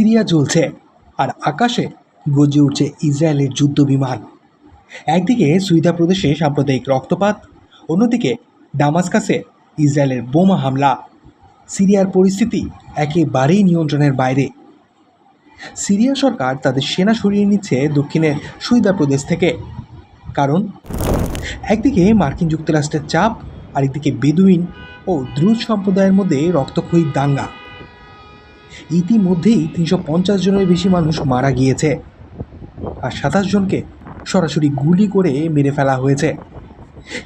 Syria চলছে আর আকাশে গজে উঠছে ইসরায়েলের যুদ্ধ বিমান একদিকে সুইদা প্রদেশে সাম্প্রদায়িক রক্তপাত, অন্যদিকে ডামাসকাসে ইসরায়েলের বোমা হামলা। সিরিয়ার পরিস্থিতি একেবারেই নিয়ন্ত্রণের বাইরে। সিরিয়া সরকার তাদের সেনা সরিয়ে নিচ্ছে দক্ষিণের সুইদা প্রদেশ থেকে। কারণ একদিকে মার্কিন যুক্তরাষ্ট্রের চাপ, আরেকদিকে বেদুইন ও দ্রুজ সম্প্রদায়ের মধ্যে রক্তক্ষয়ী দাঙ্গা। ইতিমধ্যেই তিনশো পঞ্চাশ জনের বেশি মানুষ মারা গিয়েছে। আর সাতাশ জনকে সরাসরি গুলি করে মেরে ফেলা হয়েছে।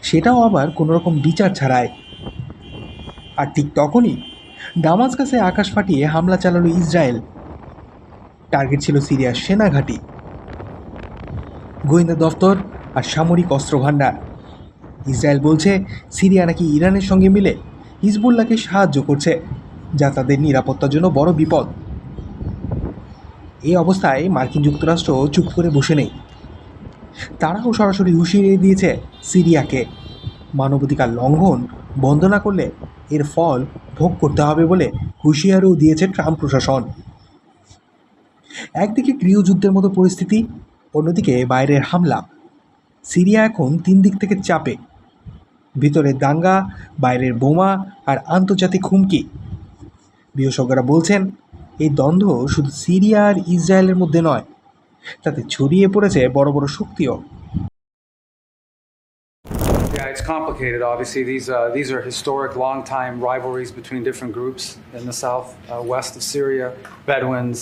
সেটাও আবার কোনো রকম বিচার ছাড়াই। আর ঠিক তখনই ডামাসকাসে আকাশ ফাটিয়ে হামলা চালালো ইসরায়েল। টার্গেট ছিল সিরিয়ার সেনা ঘাঁটি গোয়েন্দা দফতর আর সামরিক অস্ত্র ভাণ্ডার ইসরায়েল বলছে, সিরিয়া নাকি ইরানের সঙ্গে মিলে হিজবুল্লাহকে সাহায্য করছে। যা তাদের নিরাপত্তার জন্য বড় বিপদ। এই অবস্থায় মার্কিন যুক্তরাষ্ট্র চুপ করে বসে নেই। তারাও সরাসরি হুঁশিয়ারি দিয়েছে সিরিয়াকে। মানবাধিকার লঙ্ঘন বন্ধ না করলে এর ফল ভোগ করতে হবে বলে হুঁশিয়ারিও দিয়েছে ট্রাম্প প্রশাসন। একদিকে গৃহযুদ্ধের মতো পরিস্থিতি, অন্যদিকে বাইরের হামলা। সিরিয়া এখন তিন দিক থেকে চাপে। ভিতরে দাঙ্গা, বাইরের বোমা আর আন্তর্জাতিক হুমকি। বিশেষজ্ঞরা বলছেন এই দ্বন্দ্ব শুধু সিরিয়া আর ইসরায়েলের মধ্যে নয় তাতে ছড়িয়ে পড়েছে বড় বড় শক্তিও Yeah, it's complicated. Obviously, these uh, these are historic, long-time rivalries between different groups in the south, uh, west of Syria, Bedouins,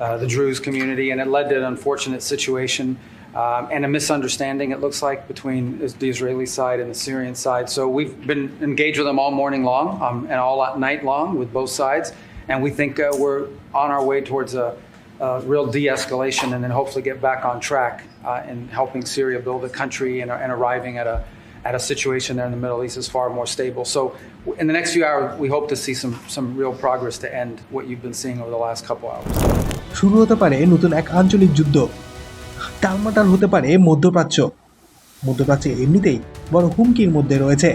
uh, the Druze community, and it led to an unfortunate situation um, and a misunderstanding. It looks like between is- the Israeli side and the Syrian side. So we've been engaged with them all morning long um, and all night long with both sides, and we think uh, we're on our way towards a. Uh, real de-escalation, and then hopefully get back on track uh, in helping Syria build a country and, and arriving at a at a situation there in the Middle East is far more stable. So, w- in the next few hours, we hope to see some some real progress to end what you've been seeing over the last couple hours. শুরু হতে পারে নতুন এক আঞ্চলিক যুদ্ধ টালমাটাল হতে পারে মধ্যপ্রাচ্য। মধ্যপ্রাচ্যে এমনিতেই বড় হুমকির মধ্যে রয়েছে।